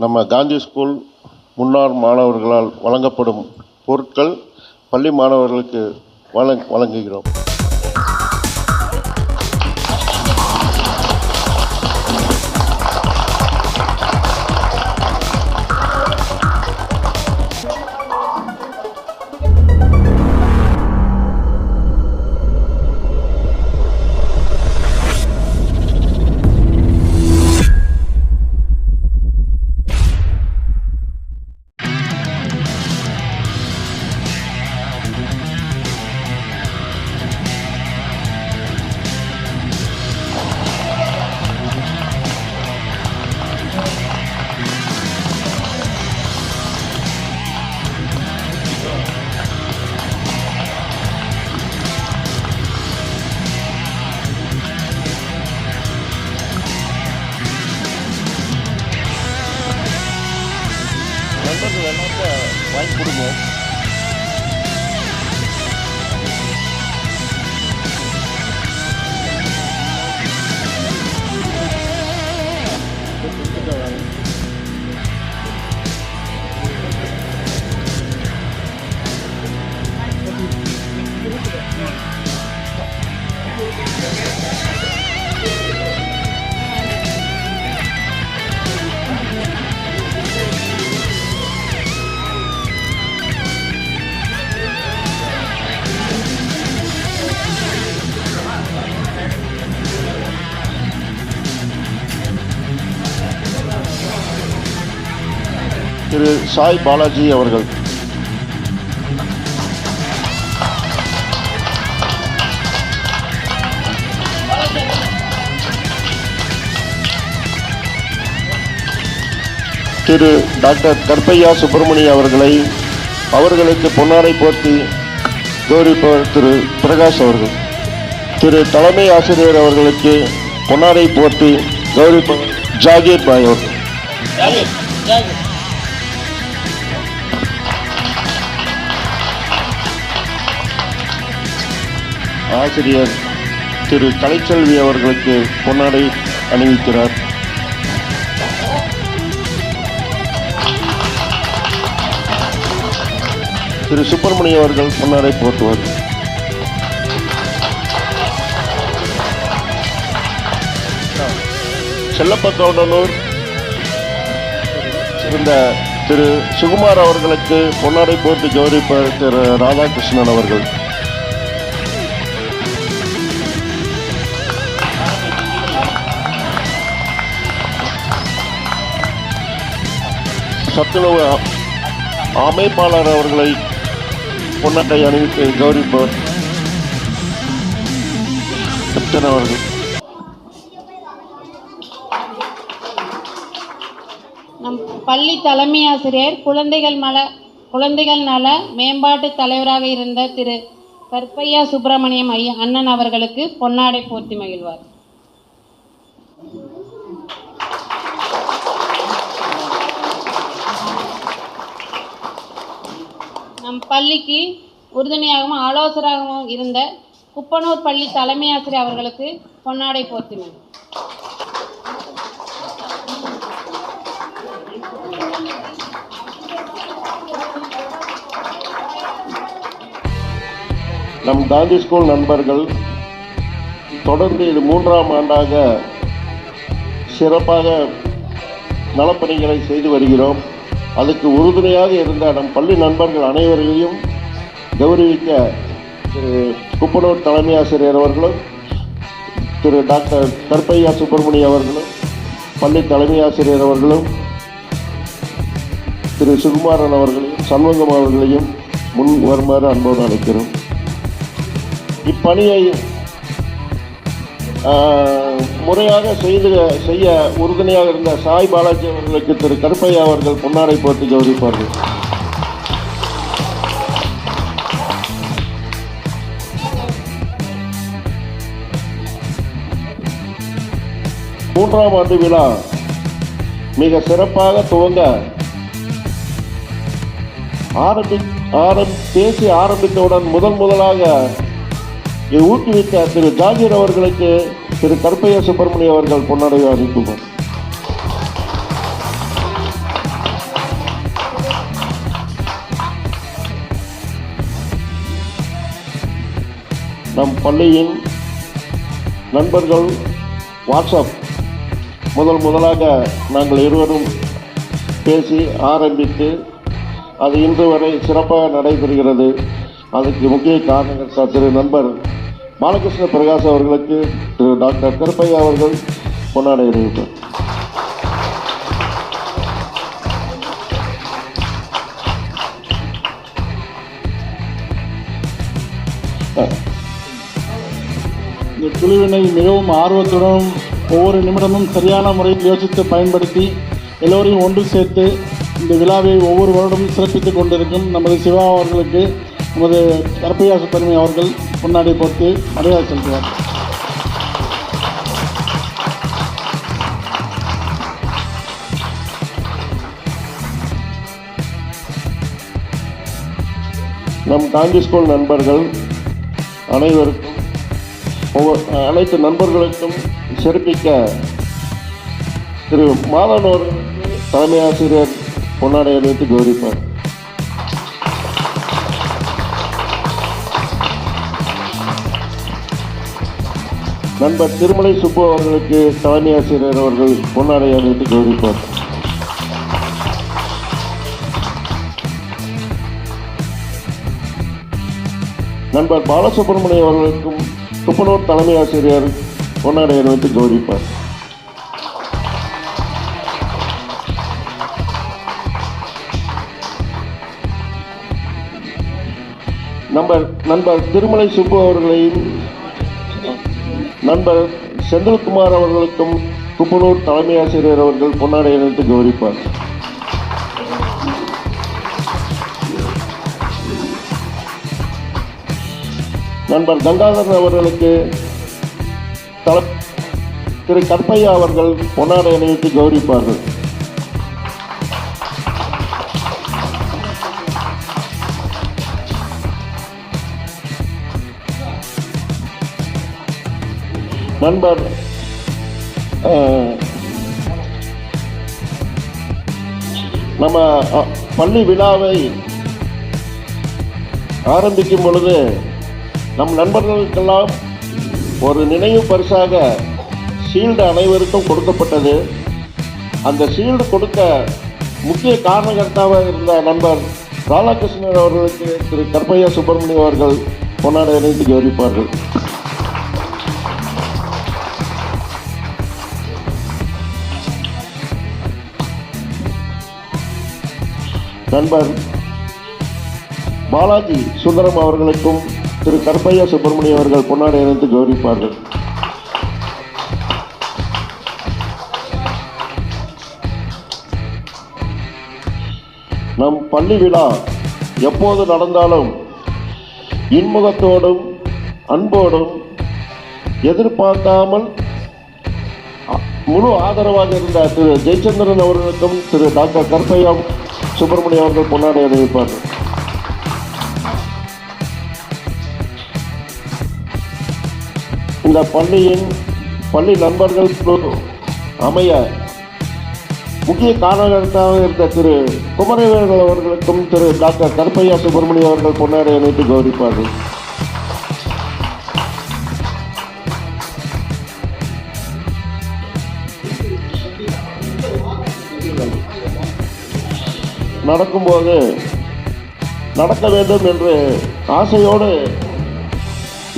நம்ம காந்தி ஸ்கூல் முன்னாள் மாணவர்களால் வழங்கப்படும் பொருட்கள் பள்ளி மாணவர்களுக்கு வழங் வழங்குகிறோம். சாய் பாலாஜி அவர்கள். திரு டாக்டர் கற்பையா சுப்பிரமணிய அவர்களை அவர்களுக்கு பொன்னாரை போர்த்தி கௌரவிப்பவர் திரு பிரகாஷ் அவர்கள். திரு தலைமை ஆசிரியர் அவர்களுக்கு பொன்னாரை போர்த்தி கௌரவிப்பவர் ஜாகீர் பாய் அவர்கள். ஆசிரியர் திரு கலைச்செல்வி அவர்களுக்கு பொன்னாடை அணிவிக்கிறார். திரு சுப்பிரமணிய அவர்கள் பொன்னாடை போற்றுவார். செல்லப்பத்தோடனூர் இருந்த திரு சுகுமார் அவர்களுக்கு பொன்னாடை போட்டு கௌரவிப்பார் திரு ராதாகிருஷ்ணன் அவர்கள். சத்துணவு அமைப்பாளர் அவர்களை பொன்னட்டை அணிவித்து கௌரவிப்பவர் கேப்டன் அவர்கள். நம் பள்ளி தலைமை ஆசிரியர் குழந்தைகள் மல குழந்தைகள் நல மேம்பாட்டு தலைவராக இருந்த திரு கற்பையா சுப்பிரமணியம் ஐயா அண்ணன் அவர்களுக்கு பொன்னாடை போர்த்தி மகிழ்வார். நம் பள்ளிக்கு உறுதுணையாகவும் ஆலோசகராகவும் இருந்த குப்பனூர் பள்ளி தலைமை ஆசிரியர் அவர்களுக்கு பொன்னாடை போர்த்தினர் நம் காந்தி ஸ்கூல் நண்பர்கள் தொடர்ந்து இது மூன்றாம் ஆண்டாக சிறப்பாக நலப்பணிகளை செய்து வருகிறோம். அதுக்கு உறுதுணையாக இருந்த நம் பள்ளி நண்பர்கள் அனைவரையும் கௌரவிக்க திரு குப்பனூர் தலைமை ஆசிரியர் அவர்களும் திரு டாக்டர் கற்பையா சுப்பிரமணி அவர்களும் பள்ளி தலைமை ஆசிரியர் அவர்களும் திரு சுகுமாரன் அவர்களையும் சண்முகம் அவர்களையும் முன் வருமாறு அன்போடு அழைக்கிறோம். இப்பணியை முறையாக செய்து செய்ய உறுதுணையாக இருந்த சாய் பாலாஜி அவர்களுக்கு திரு கருப்பையா அவர்கள் பொன்னாடை போட்டு கௌரவிப்பார்கள் மூன்றாம் ஆண்டு விழா மிக சிறப்பாக துவங்க ஆரம்பி ஆரம் பேசி ஆரம்பித்தவுடன் முதல் முதலாக ஊக்குவித்த திரு ஜாகிர் அவர்களுக்கு திரு கருப்பையா சுப்பிரமணிய அவர்கள் பொன்னடைவை அளிக்குமார் நம் பள்ளியின் நண்பர்கள் வாட்ஸ்அப். முதல் முதலாக நாங்கள் இருவரும் பேசி ஆரம்பித்து அது இன்று வரை சிறப்பாக நடைபெறுகிறது. அதுக்கு முக்கிய காரணங்கள் சற்று நண்பர் பாலகிருஷ்ண பிரகாஷ் அவர்களுக்கு திரு டாக்டர் கருப்பையா அவர்கள் கொண்டாட இந்த குழுவினை மிகவும் ஆர்வத்துடன் ஒவ்வொரு நிமிடமும் சரியான முறையில் யோசித்து பயன்படுத்தி எல்லோரையும் ஒன்று சேர்த்து இந்த விழாவை ஒவ்வொரு வருடமும் சிறப்பித்துக் கொண்டிருக்கும் நமது சிவா அவர்களுக்கு நமது கருப்பையா பெருமை அவர்கள் முன்னாடி போட்டு மரியாதை செலுத்துவார் நம் காந்தி ஸ்கூல் நண்பர்கள் அனைவருக்கும் ஒவ்வொரு அனைத்து நண்பர்களுக்கும் சிறப்பிக்க திரு மாதனோர் தலைமை ஆசிரியர் பொன்னாடை அணிவித்து கௌரிப்பார் நண்பர் திருமலை சுப்பு அவர்களுக்கு தலைமை ஆசிரியர் அவர்கள் பொன்னாடை என்று கௌரவிப்பார். நண்பர் பாலசுப்ரமணியம் அவர்களுக்கும் துப்பனூர் தலைமை ஆசிரியர் பொன்னாடை அணிவித்து கௌரவிப்பார். நம்பர் நண்பர் திருமலை சுப்பு அவர்களையும் நண்பர் செந்தில்குமார் அவர்களுக்கும் குப்பனூர் தலைமை ஆசிரியர் அவர்கள் பொன்னாடை அணிவித்து கௌரிப்பார் நண்பர் கங்காதரன் அவர்களுக்கு தல திரு கற்பையா அவர்கள் பொன்னாடை அணிவித்து கௌரிப்பார்கள் நண்பர் நம்ம பள்ளி விழாவை ஆரம்பிக்கும் பொழுது நம் நண்பர்களுக்கெல்லாம் ஒரு நினைவு பரிசாக ஷீல்டு அனைவருக்கும் கொடுக்கப்பட்டது. அந்த ஷீல்டு கொடுக்க முக்கிய காரணகர்த்தாவாக இருந்த நண்பர் ராதாகிருஷ்ணன் அவர்களுக்கு திரு கற்பையா சுப்பிரமணியம் அவர்கள் கொண்டாட அணிந்து கௌரவிப்பார்கள். நண்பர் பாலாஜி சுந்தரம் அவர்களுக்கும் திரு கருப்பையா சுப்பிரமணியம் அவர்கள் பொன்னாடை அணிந்து கௌரவிப்பார்கள். நம் பள்ளி விழா எப்போது நடந்தாலும் இன்முகத்தோடும் அன்போடும் எதிர்பார்க்காமல் முழு ஆதரவாக இருந்த திரு ஜெயச்சந்திரன் அவர்களுக்கும் திரு டாக்டர் கருப்பையா சுப்பிரமணியம் அவர்கள் பொன்னாடை அணிவிப்பார்கள் இந்த பள்ளியின் பள்ளி நண்பர்கள் அமைய முக்கிய காரணகர்த்தாக இருந்த திரு குமரவேல்கள் அவர்களுக்கும் திரு டாக்டர் கருப்பையா சுப்பிரமணியம் அவர்கள் பொன்னாடை அணிவித்து கௌரவிப்பார்கள். நடக்கும்போது நடக்க வேண்டும் என்று ஆசையோடு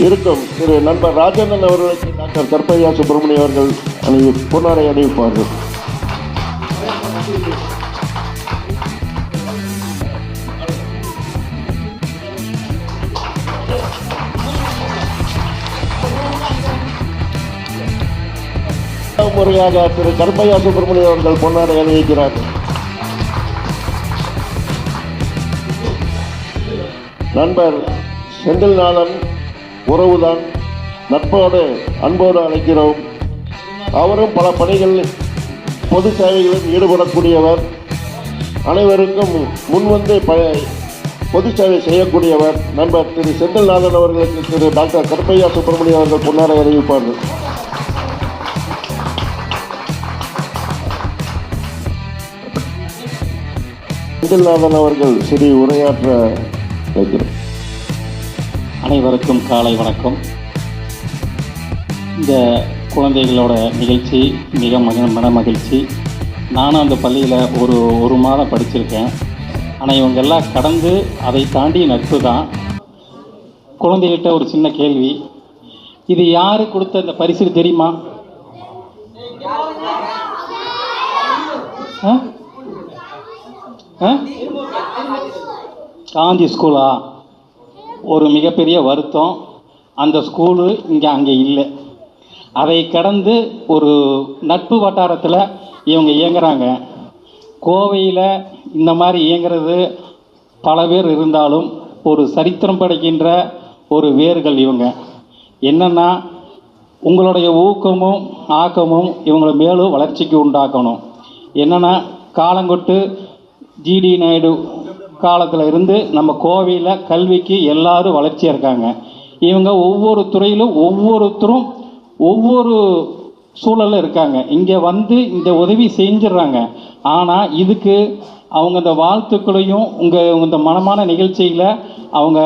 இருக்கும் திரு நண்பர் ராஜேந்திரன் அவர்களுக்கு டாக்டர் கற்பையா சுப்பிரமணியம் அவர்கள் அணி புனரை அணிவிப்பார்கள். முறையாக திரு கற்பையா சுப்பிரமணியம் அவர்கள் பொன்னாடை அணிவிக்கிறார்கள். நண்பர் செந்தில்நாதன் உறவுதான். நட்போடு அன்போடு அழைக்கிறோம். அவரும் பல பணிகளில் பொது சேவைகளில் ஈடுபடக்கூடியவர். அனைவருக்கும் முன்வந்து ப பொது சேவை செய்யக்கூடியவர். நண்பர் திரு செந்தில்நாதன் அவர்களுக்கு திரு டாக்டர் கருப்பையா சுப்பிரமணியம் அவர்கள் பொன்னாடை அறிவிப்பார்கள். செந்தில்நாதன் அவர்கள் சிறி உரையாற்ற வைக்கிறோம் அனைவருக்கும் காலை வணக்கம். இந்த குழந்தைகளோட நிகழ்ச்சி மிக மக மன மகிழ்ச்சி. நானும் அந்த பள்ளியில் ஒரு ஒரு மாதம் படிச்சிருக்கேன். ஆனால் இவங்க எல்லாம் கடந்து அதை தாண்டி நட்பு தான். குழந்தைகிட்ட ஒரு சின்ன கேள்வி. இது யார் கொடுத்த இந்த பரிசு தெரியுமா? ஆ? ஆ? காந்தி ஸ்கூலா ஒரு மிகப்பெரிய வருத்தம். அந்த ஸ்கூலு இங்கே அங்கே இல்லை. அதை கடந்து ஒரு நட்பு வட்டாரத்தில் இவங்க இயங்குறாங்க. கோவையில் இந்த மாதிரி இயங்குறது பல பேர் இருந்தாலும் ஒரு சரித்திரம் படைக்கின்ற ஒரு வேர்கள் இவங்க. என்னென்னா உங்களுடைய ஊக்கமும் ஆக்கமும் இவங்களை மேலும் வளர்ச்சிக்கு உண்டாக்கணும். என்னென்னா காலங்கொட்டு ஜிடி நாயுடு காலத்தில் இருந்து நம்ம கோவையில் கல்விக்கு எல்லாரும் வளர்ச்சியாக இருக்காங்க. இவங்க ஒவ்வொரு துறையிலும் ஒவ்வொருத்தரும் ஒவ்வொரு சூழலில் இருக்காங்க. இங்கே வந்து இந்த உதவி செஞ்சிடுறாங்க. ஆனால் இதுக்கு அவங்க இந்த வாழ்த்துக்களையும் உங்கள் இந்த மனமான நிகழ்ச்சியில் அவங்க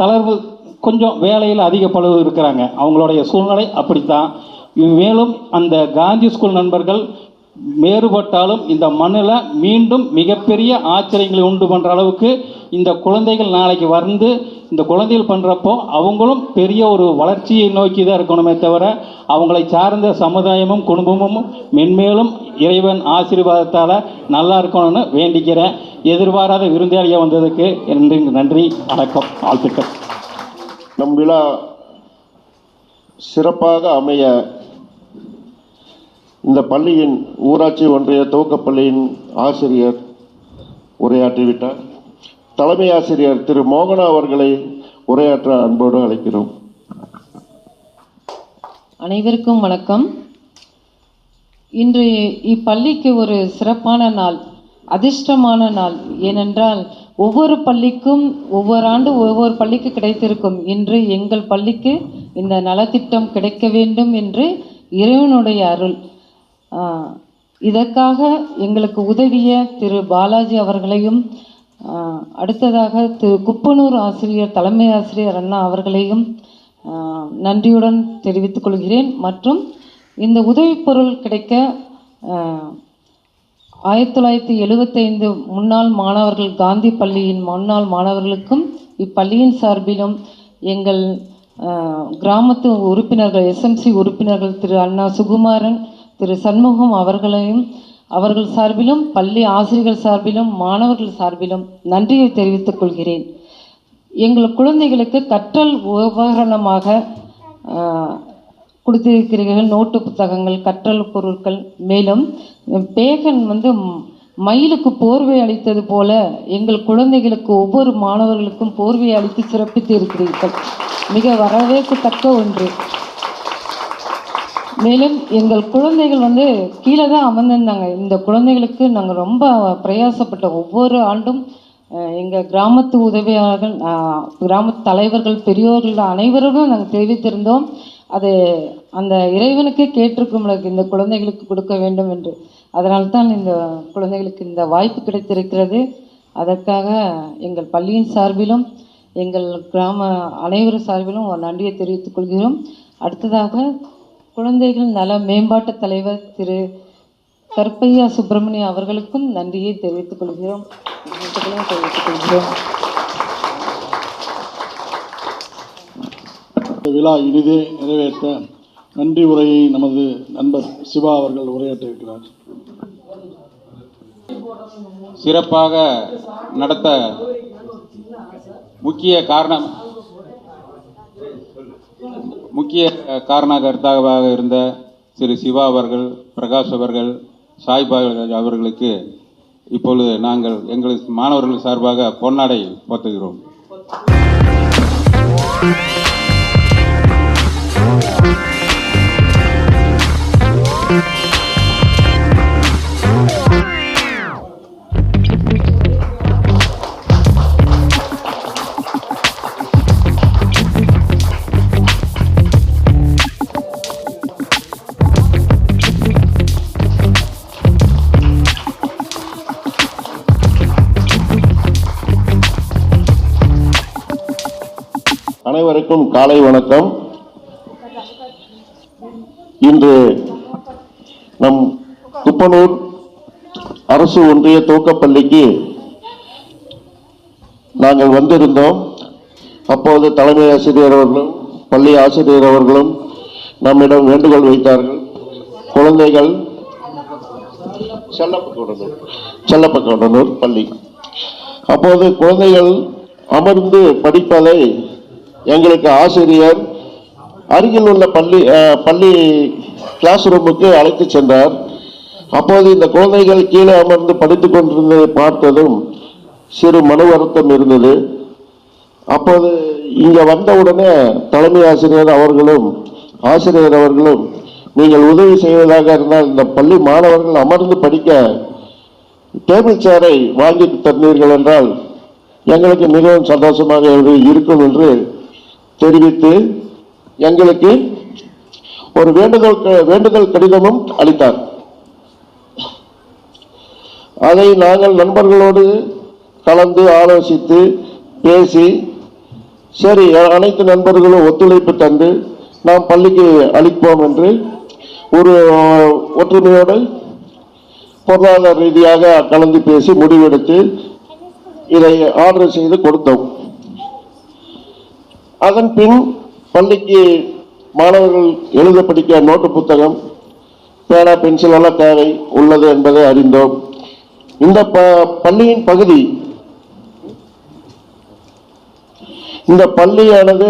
தளர்வு கொஞ்சம் வேலையில் அதிக பளு இருக்கிறாங்க. அவங்களுடைய சூழ்நிலை அப்படித்தான். மேலும் அந்த காந்தி ஸ்கூல் நண்பர்கள் வேறுபட்டாலும் இந்த மண்ணில் மீண்டும் மிகப்பெரிய ஆச்சரியங்களை உண்டு பண்ணுற அளவுக்கு இந்த குழந்தைகள் நாளைக்கு வந்து இந்த குழந்தைகள் பண்ணுறப்போ அவங்களும் பெரிய ஒரு வளர்ச்சியை நோக்கி தான் இருக்கணுமே தவிர அவங்களை சார்ந்த சமுதாயமும் குடும்பமும் மென்மேலும் இறைவன் ஆசீர்வாதத்தால் நல்லா இருக்கணும்னு வேண்டிக்கிறேன். எதிர்பாராத விருந்தாளியாக வந்ததுக்கு நன்றி நன்றி வணக்கம் வாழ்த்துக்கள். நம் விழா சிறப்பாக அமைய இந்த பள்ளியின் ஊராட்சி ஒன்றிய துவக்கப்பள்ளியின் ஆசிரியர் உரையாற்றிவிட்டார். தலைமை ஆசிரியர் திரு. மோகனா அவர்களை உரையாற்ற அன்போடு அழைக்கிறோம். அனைவருக்கும் வணக்கம். இன்று இப்பள்ளிக்கு ஒரு சிறப்பான நாள் அதிர்ஷ்டமான நாள். ஏனென்றால் ஒவ்வொரு பள்ளிக்கும் ஒவ்வொரு ஆண்டு ஒவ்வொரு பள்ளிக்கு கிடைத்திருக்கும் இன்று எங்கள் பள்ளிக்கு இந்த நலத்திட்டம் கிடைக்க வேண்டும் என்று இறைவனுடைய அருள் இதற்காக எங்களுக்கு உதவிய திரு பாலாஜி அவர்களையும் அடுத்ததாக திரு குப்பனூர் ஆசிரியர் தலைமை ஆசிரியர் அண்ணா அவர்களையும் நன்றியுடன் தெரிவித்துக் கொள்கிறேன். மற்றும் இந்த உதவிப் பொருள் கிடைக்க ஆயிரத்தி தொள்ளாயிரத்தி எழுபத்தைந்து முன்னாள் மாணவர்கள் காந்தி பள்ளியின் முன்னாள் மாணவர்களுக்கும் இப்பள்ளியின் சார்பிலும் எங்கள் கிராமத்து உறுப்பினர்கள் எஸ்எம்சி உறுப்பினர்கள் திரு அண்ணா சுகுமாரன் திரு சண்முகம் அவர்களையும் அவர்கள் சார்பிலும் பள்ளி ஆசிரியர்கள் சார்பிலும் மாணவர்கள் சார்பிலும் நன்றியை தெரிவித்துக் கொள்கிறேன். எங்கள் குழந்தைகளுக்கு கற்றல் உபகரணமாக கொடுத்திருக்கிறீர்கள். நோட்டு புத்தகங்கள் கற்றல் பொருட்கள். மேலும் பேகன் வந்து மயிலுக்கு போர்வை அளித்தது போல எங்கள் குழந்தைகளுக்கு ஒவ்வொரு மாணவர்களுக்கும் போர்வை அளித்து சிறப்பித்து இருக்கிறீர்கள். மிக வரவேற்கத்தக்க ஒன்று. மேலும் எங்கள் குழந்தைகள் வந்து கீழே தான் அமர்ந்திருந்தாங்க. இந்த குழந்தைகளுக்கு நாங்கள் ரொம்ப பிரயாசப்பட்டோம் ஒவ்வொரு ஆண்டும் எங்கள் கிராமத்து உதவியாளர்கள் கிராமத்து தலைவர்கள் பெரியோர்கள் அனைவரும் நாங்கள் தெரிவித்திருந்தோம். அது அந்த இறைவனுக்கே கேட்டிருக்கும் இந்த குழந்தைகளுக்கு கொடுக்க வேண்டும் என்று. அதனால்தான் தான் இந்த குழந்தைகளுக்கு இந்த வாய்ப்பு கிடைத்திருக்கிறது. அதற்காக எங்கள் பள்ளியின் சார்பிலும் எங்கள் கிராம அனைவரும் சார்பிலும் ஒரு நன்றியை தெரிவித்துக் கொள்கிறோம். அடுத்ததாக குழந்தைகள் நல மேம்பாட்டு தலைவர் திரு கருப்பையா சுப்பிரமணிய அவர்களுக்கும் நன்றியை தெரிவித்துக் கொள்கிறோம். தெரிவித்துக் கொள்கிறோம். விழா இனிதே நிறைவேற்ற நன்றி உரையை நமது நண்பர் சிவா அவர்கள் உரையாற்ற இருக்கிறார் சிறப்பாக நடத்த முக்கிய காரணம் முக்கிய காரணகர்த்தாவாக இருந்த திரு சிவா அவர்கள் பிரகாஷ் அவர்கள் சாய்பா அவர்களுக்கு இப்பொழுது நாங்கள் எங்கள் மாணவர்கள் சார்பாக பொன்னாடை போத்துகிறோம் அனைவருக்கும் காலை வணக்கம். இன்று நம் குப்பனூர் அரசு ஒன்றிய துவக்கப்பள்ளிக்கு நாங்கள் வந்திருந்தோம். அப்போது தலைமை ஆசிரியர் அவர்களும் பள்ளி ஆசிரியர் அவர்களும் நம்மிடம் வேண்டுகோள் வைத்தார்கள். குழந்தைகள் செல்லப்பக்கவுடனூர் செல்லப்பக்கவுடனூர் பள்ளி. அப்போது குழந்தைகள் அமர்ந்து படிப்பதை எங்களுக்கு ஆசிரியர் அருகில் உள்ள பள்ளி பள்ளி கிளாஸ் ரூமுக்கு அழைத்து சென்றார். அப்போது இந்த குழந்தைகள் கீழே அமர்ந்து படித்துக் கொண்டிருந்ததை பார்த்ததும் சிறு மன வருத்தம் இருந்தது. அப்போது இங்கே வந்தவுடனே தலைமை ஆசிரியர் அவர்களும் ஆசிரியர் அவர்களும் நீங்கள் உதவி செய்வதாக இருந்தால் இந்த பள்ளி மாணவர்கள் அமர்ந்து படிக்க டேபிள் சேரை வாங்கி தந்தீர்கள் என்றால் எங்களுக்கு மிகவும் சந்தோஷமாக இருக்கும் என்று தெரிவித்து எங்களுக்கு ஒரு வேண்டுதல் க- வேண்டுதல் கடிதமும் அளித்தார். அதை நாங்கள் நண்பர்களோடு கலந்து ஆலோசித்து பேசி சரி அனைத்து நண்பர்களும் ஒத்துழைப்பு தந்து நாம் பள்ளிக்கு அளிப்போம் என்று ஒரு ஒற்றுமையோடு பொருளாதார ரீதியாக கலந்து பேசி முடிவெடுத்து இதை ஆர்டர் செய்து கொடுத்தோம். அதன் பின் பள்ளிக்கு மாணவர்கள் எழுத படிக்க நோட்டு புத்தகம் பேனா பென்சில் எல்லாம் தேவை உள்ளது என்பதை அறிந்தோம். இந்த ப பள்ளியின் பகுதி இந்த பள்ளியானது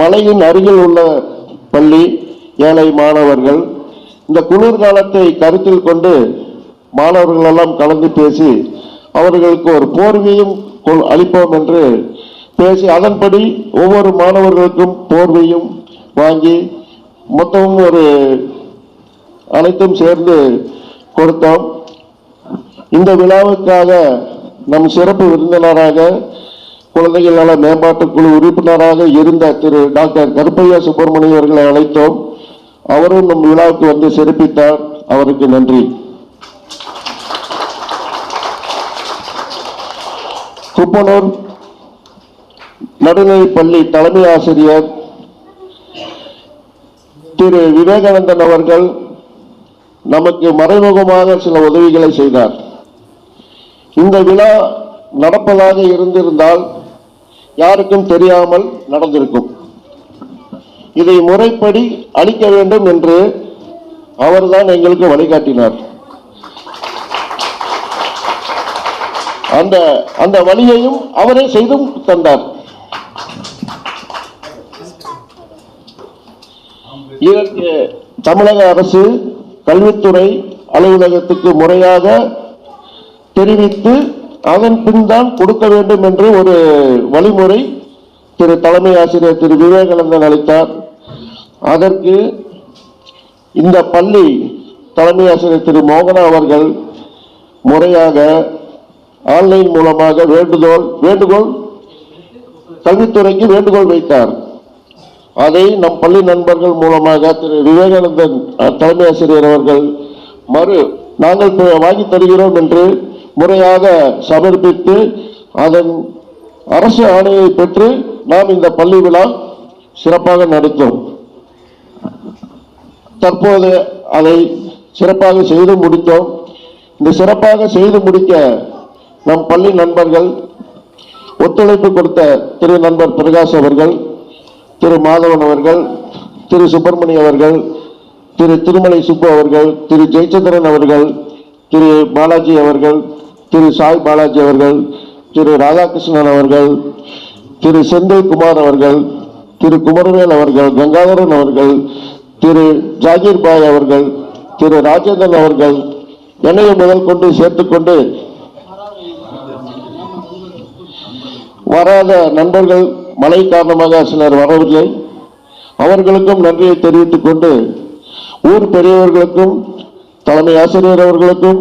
மலையின் அருகில் உள்ள பள்ளி ஏழை மாணவர்கள். இந்த குளிர்காலத்தை கருத்தில் கொண்டு மாணவர்களெல்லாம் கலந்து பேசி அவர்களுக்கு ஒரு போர்வையும் அளிப்போம் என்று பேசி அதன்படி ஒவ்வொரு மாணவர்களுக்கும் போர்வையும் வாங்கி மொத்தமும் ஒரு அனைத்தும் சேர்ந்து கொடுத்தோம். இந்த விழாவுக்காக நம் சிறப்பு விருந்தினராக குழந்தைகள் நல மேம்பாட்டுக் குழு உறுப்பினராக இருந்த திரு டாக்டர் கருப்பையா சுப்பிரமணியம் அவர்களை அழைத்தோம். அவரும் நம் விழாவுக்கு வந்து சிறப்பித்தார். அவருக்கு நன்றி. குப்பனூர் நடுநிலை பள்ளி தலைமை ஆசிரியர் திரு விவேகானந்தன் அவர்கள் நமக்கு மறைமுகமாக சில உதவிகளை செய்தார். இந்த விழா நடப்பதாக இருந்திருந்தால் யாருக்கும் தெரியாமல் நடந்திருக்கும். இதை முறைப்படி அளிக்க வேண்டும் என்று அவர்தான் எங்களுக்கு வழிகாட்டினார். அந்த அந்த வழியையும் அவரே செய்தும் தந்தார். இதற்கு தமிழக அரசு கல்வித்துறை அலுவலகத்துக்கு முறையாக தெரிவித்து அதன் பின் தான் கொடுக்க வேண்டும் என்று ஒரு வழிமுறை திரு தலைமை ஆசிரியர் திரு விவேகானந்தன் அளித்தார். அதற்கு இந்த பள்ளி தலைமை ஆசிரியர் திரு மோகனா அவர்கள் முறையாக ஆன்லைன் மூலமாக வேண்டுகோள் வேண்டுகோள் கல்வித்துறைக்கு வேண்டுகோள் வைத்தார். அதை நம் பள்ளி நண்பர்கள் மூலமாக திரு விவேகானந்தன் தலைமை ஆசிரியர் அவர்கள் மறு நாங்கள் வாங்கி தருகிறோம் என்று முறையாக சமர்ப்பித்து அதன் அரசு ஆணையை பெற்று நாம் இந்த பள்ளி விழா சிறப்பாக நடத்தோம். தற்போது அதை சிறப்பாக செய்து முடித்தோம். இந்த சிறப்பாக செய்து முடிக்க நம் பள்ளி நண்பர்கள் ஒத்துழைப்பு கொடுத்த திரு நண்பர் பிரகாஷ் அவர்கள் திரு மாதவன் அவர்கள் திரு சுப்பிரமணி அவர்கள் திரு திருமலை சுப்பு அவர்கள் திரு ஜெயச்சந்திரன் அவர்கள் திரு பாலாஜி அவர்கள் திரு சாய் பாலாஜி அவர்கள் திரு ராதாகிருஷ்ணன் அவர்கள் திரு செந்தில்குமார் அவர்கள் திரு குமரவேல் அவர்கள் கங்காதரன் அவர்கள் திரு ஜாகீர் பாய் அவர்கள் திரு ராஜேந்திரன் அவர்கள் என்னையும் முதல் கொண்டு சேர்த்துக்கொண்டு வராத நண்பர்கள் மழை காரணமாக சிலர் வரவில்லை. அவர்களுக்கும் நன்றியை தெரிவித்துக் கொண்டு ஊர் பெரியவர்களுக்கும் தலைமை ஆசிரியர் அவர்களுக்கும்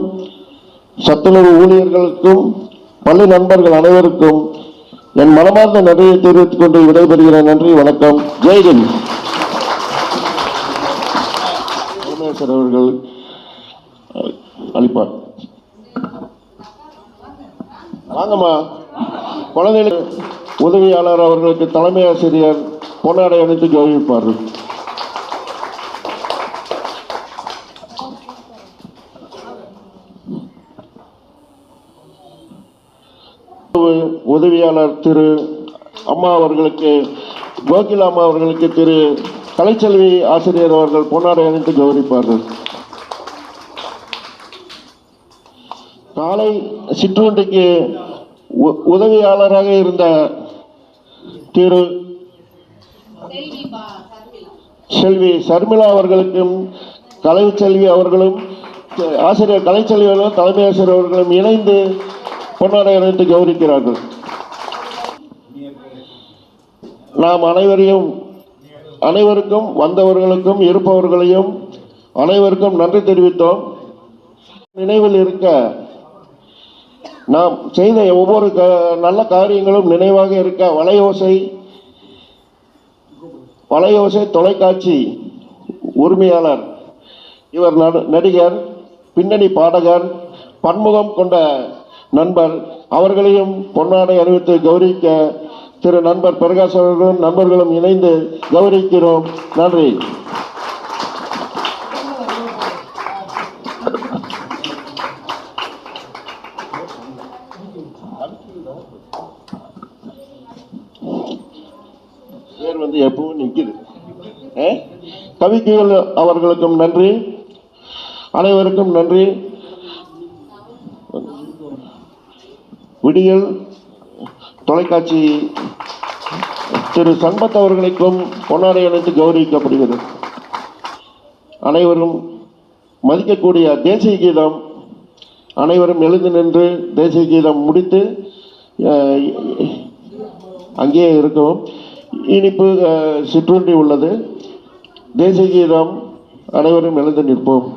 சத்துணவு ஊழியர்களுக்கும் பள்ளி நண்பர்கள் அனைவருக்கும் என் மனமார்ந்த நன்றியை தெரிவித்துக் கொண்டு விடைபெறுகிறேன். நன்றி வணக்கம். ஜெய்ஹிந்த் பரமேஸ்வர் அவர்கள் அளிப்பார் வாங்கம்மா. குழந்தைகளுக்கு உதவியாளர் அவர்களுக்கு தலைமை ஆசிரியர் பொன்னாடை அணிந்து கௌரவிப்பார்கள் உதவியாளர் திரு அம்மா அவர்களுக்கு கோகில் அம்மா அவர்களுக்கு திரு கலைச்செல்வி ஆசிரியர் அவர்கள் பொன்னாடை அணிந்து கௌரவிப்பார்கள் காலை சிற்றுண்டிக்கு உ- உதவியாளராக இருந்த திரு செல்வி சர்மிளா அவர்களுக்கும் கலைச்செல்வி அவர்களும் ஆசிரியர் கலைச்செல்வி அவர்களும் தலைமை ஆசிரியர் அவர்களும் இணைந்து பொன்னாடை அணிந்து கௌரவிக்கிறார்கள். நாம் அனைவரையும் அனைவருக்கும் வந்தவர்களுக்கும் இருப்பவர்களையும் அனைவருக்கும் நன்றி தெரிவித்தோம். நினைவில் இருக்க நாம் செய்த ஒவ்வொரு க நல்ல காரியங்களும் நினைவாக இருக்க வலையோசை வலையோசை தொலைக்காட்சி உரிமையாளர் இவர் நடு- நடிகர் பின்னணி பாடகர் பன்முகம் கொண்ட நண்பர் அவர்களையும் பொன்னாடை அணிவித்து கௌரவிக்க திரு நண்பர் பிரகாஷ் அவர்களும் நண்பர்களும் இணைந்து கௌரவிக்கிறோம். நன்றி பேர் வந்து எப்பவும் நிற்குது கவிக்குகள் அவர்களுக்கும் நன்றி. அனைவருக்கும் நன்றி. விடியல் தொலைக்காட்சி திரு சண்பத் அவர்களுக்கும் பொன்னாடை அணிந்து கௌரவிக்கப்படுகிறது. அனைவரும் மதிக்கக்கூடிய தேசிய கீதம். அனைவரும் எழுந்து நின்று தேசிய கீதம் முடித்து அங்கேயே இருக்கும் இனிப்பு சிற்றுண்டி உள்ளது. தேசிய கீதம் அனைவரும் எழுந்து நிற்போம்.